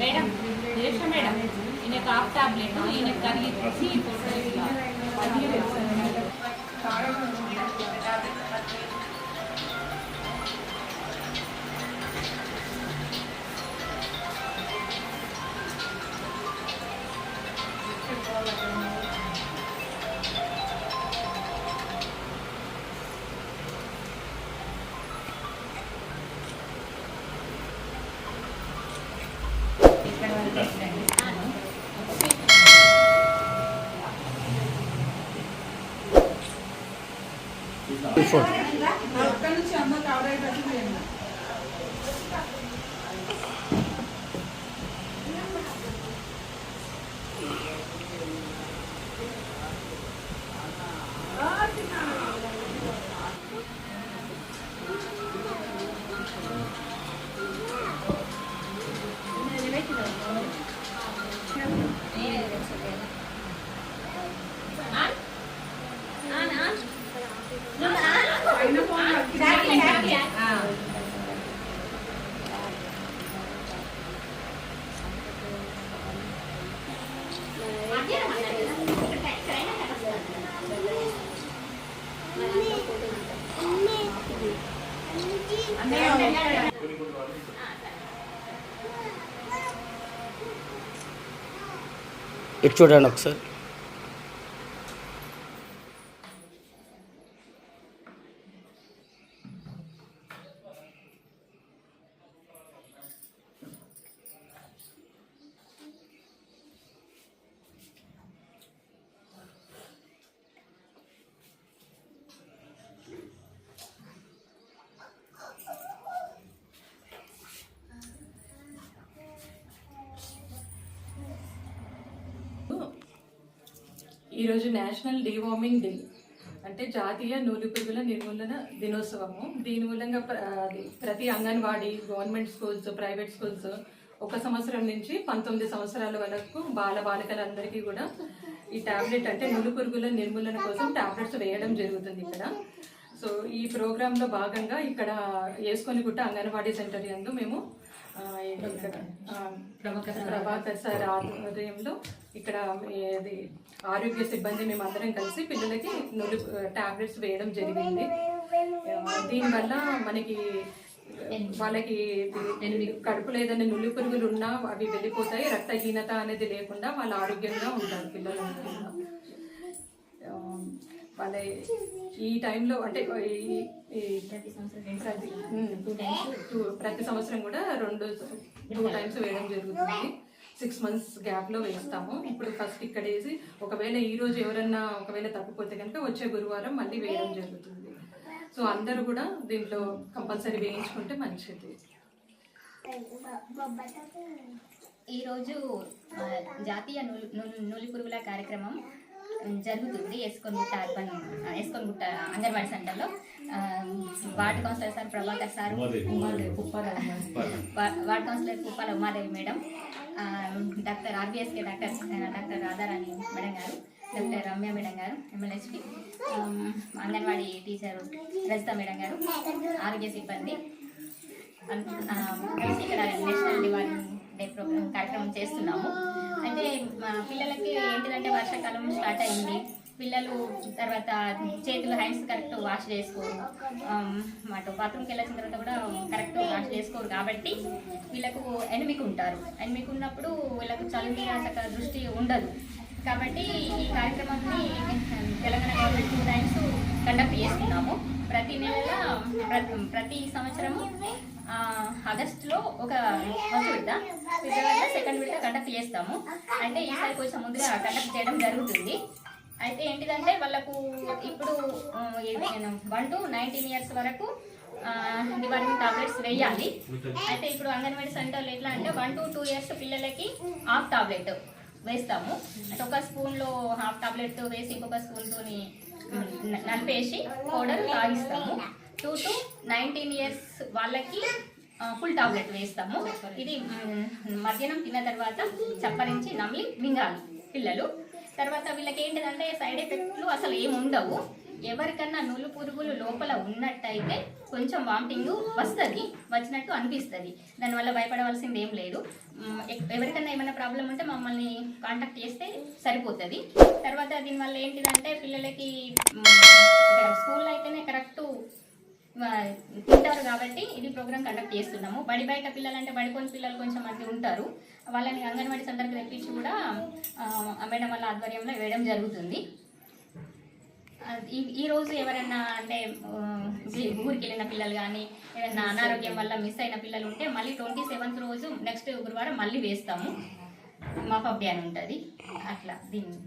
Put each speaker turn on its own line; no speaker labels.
Madam దేశ madam ఈయనకు half tablet ఈయనకు కలిగి ఫోటో ఇట్లా
అక్కడ నుంచి అమ్మ కవర్
ఇటు చూడండి ఒకసారి.
ఈరోజు నేషనల్ డీవార్మింగ్ డే అంటే జాతీయ నూలుపురుగుల నిర్మూలన దినోత్సవము. దీని మూలంగా ప్ర- ప్రతి anganwadi government schools private schools ఒక సంవత్సరం నుంచి పంతొమ్మిది సంవత్సరాల వరకు బాల బాలికలందరికీ కూడా ఈ టాబ్లెట్ అంటే నులుపురుగుల నిర్మూలన కోసం టాబ్లెట్స్ వేయడం జరుగుతుంది ఇక్కడ. సో ఈ ప్రోగ్రాంలో భాగంగా ఇక్కడ వేసుకొని గుట్ట అంగన్వాడీ సెంటర్ యందు మేము ప్రభాకర్ సార్. ఆధ్వర్యంలో ఇక్కడ ఏది ఆరోగ్య సిబ్బంది మేము అందరం కలిసి పిల్లలకి నులి టాబ్లెట్స్ వేయడం జరిగింది. దీనివల్ల మనకి వాళ్ళకి ఇది కడుపులో ఏదైనా నులి పురుగులు ఉన్నా అవి వెళ్ళిపోతాయి. రక్తహీనత అనేది లేకుండా వాళ్ళు ఆరోగ్యంగా ఉంటారు పిల్లలు. వాళ్ళ ఈ టైంలో అంటే ప్రతి ఉమ్, టూ- ప్రతి సంవత్సరం కూడా రెండు టూ టైమ్స్ వేయడం జరుగుతుంది. సిక్స్ మంత్స్ గ్యాప్లో వేస్తాము. ఇప్పుడు ఫస్ట్ ఇక్కడ వేసి ఒకవేళ ఈ రోజు ఎవరన్నా ఒకవేళ తప్పిపోతే కనుక వచ్చే గురువారం మళ్ళీ వేయడం జరుగుతుంది. సో అందరూ కూడా దీంట్లో కంపల్సరీ వేయించుకుంటే మంచిది.
ఈరోజు జాతీయ నూలు నూలు నూలి పురుగుల కార్యక్రమం జరుగుతుంది ఎస్కొన్గుట్ట అర్బన్ ఆ, ఎస్కొన్గుట్ట అంగన్వాడీ సెంటర్లో. Ward councillor sir Prabhakar sir ward councillor Kuppala Umadevi madam doctor RBSK doctor doctor Radharani madam గారు డాక్టర్ రమ్య మేడం గారు ఎమ్మెల్యేస్పి అంగన్వాడీ టీచర్ రజిత మేడం గారు ఆరోగ్య సిబ్బంది కలిసి ఇక్కడ నేషనల్ డివైన్ డే ప్రోగ్రామ్ కార్యక్రమం చేస్తున్నాము. అయితే మా పిల్లలకి ఏంటిదంటే వర్షాకాలం స్టార్ట్ అయింది. పిల్లలు తర్వాత చేతులు హ్యాండ్స్ కరెక్ట్ వాష్ చేసుకోరు. మాట అటు బాత్రూమ్కి వెళ్ళిన తర్వాత కూడా కరెక్ట్ వాష్ చేసుకోరు కాబట్టి వీళ్ళకు ఎనిమికి ఉంటారు. ఎనిమికి ఉన్నప్పుడు వీళ్ళకు చదువు మీద అంత దృష్టి ఉండదు. కాబట్టి ఈ కార్యక్రమాన్ని Telangana government two times conduct చేస్తున్నాము. ప్రతి నెల ప్ర- ప్రతి సంవత్సరము ఆగస్టులో ఒక ఫస్ట్ విడత. ఫిబ్రవరిలో సెకండ్ విడత కండక్ట్ చేస్తాము. అంటే ఈసారి కొంచెం ముందుగా కండక్ట్ చేయడం జరుగుతుంది. అయితే ఏంటిదంటే వాళ్ళకు ఇప్పుడు వన్ టు నైన్టీన్ ఇయర్స్ వరకు డిపార్ట్మెంట్ టాబ్లెట్స్ వేయాలి. అయితే ఇప్పుడు అంగన్వాడీ సెంటర్లో ఎట్లా అంటే వన్ టు టూ ఇయర్స్ పిల్లలకి హాఫ్ టాబ్లెట్ వేస్తాము. అంటే ఒక స్పూన్లో హాఫ్ టాబ్లెట్ వేసి ఇంకొక స్పూన్తోని నలిపేసి పౌడర్ తాగిస్తాము. టూ టు నైన్టీన్ ఇయర్స్ వాళ్ళకి ఫుల్ టాబ్లెట్ వేస్తాము. ఇది మధ్యాహ్నం తిన్న తర్వాత చప్పరించి నమిలి మింగాలి పిల్లలు. తర్వాత వీళ్ళకి ఏంటిదంటే సైడ్ ఎఫెక్ట్లు అసలు ఏమి ఉండవు. ఎవరికన్నా నులు పురుగులు లోపల ఉన్నట్టయితే కొంచెం వామిటింగ్ వస్తుంది వచ్చినట్టు అనిపిస్తుంది. దానివల్ల భయపడవలసింది ఏం లేదు. ఎవరికన్నా ఏమైనా ప్రాబ్లం ఉంటే మమ్మల్ని కాంటాక్ట్ చేస్తే సరిపోతుంది. తర్వాత దీనివల్ల ఏంటిదంటే పిల్లలకి ఇక్కడ స్కూల్లో అయితేనే కరెక్ట్ తింటారు కాబట్టి ఇది ప్రోగ్రామ్ కండక్ట్ చేస్తున్నాము. బడి బయట పిల్లలు అంటే బడిపోని పిల్లలు కొంచెం మంది ఉంటారు. వాళ్ళని అంగన్వాడీ సెంటర్కి తెప్పించి కూడా మేడం వాళ్ళ ఆధ్వర్యంలో వేయడం జరుగుతుంది. ఈ ఈ రోజు ఎవరైనా అంటే ఊరికి వెళ్ళిన పిల్లలు కానీ ఏదైనా అనారోగ్యం వల్ల మిస్ అయిన పిల్లలు ఉంటే మళ్ళీ ట్వంటీ సెవెంత్ రోజు నెక్స్ట్ గురువారం మళ్ళీ వేస్తాము. మాఫ్ అప్ అని ఉంటుంది. అట్లా దీన్ని.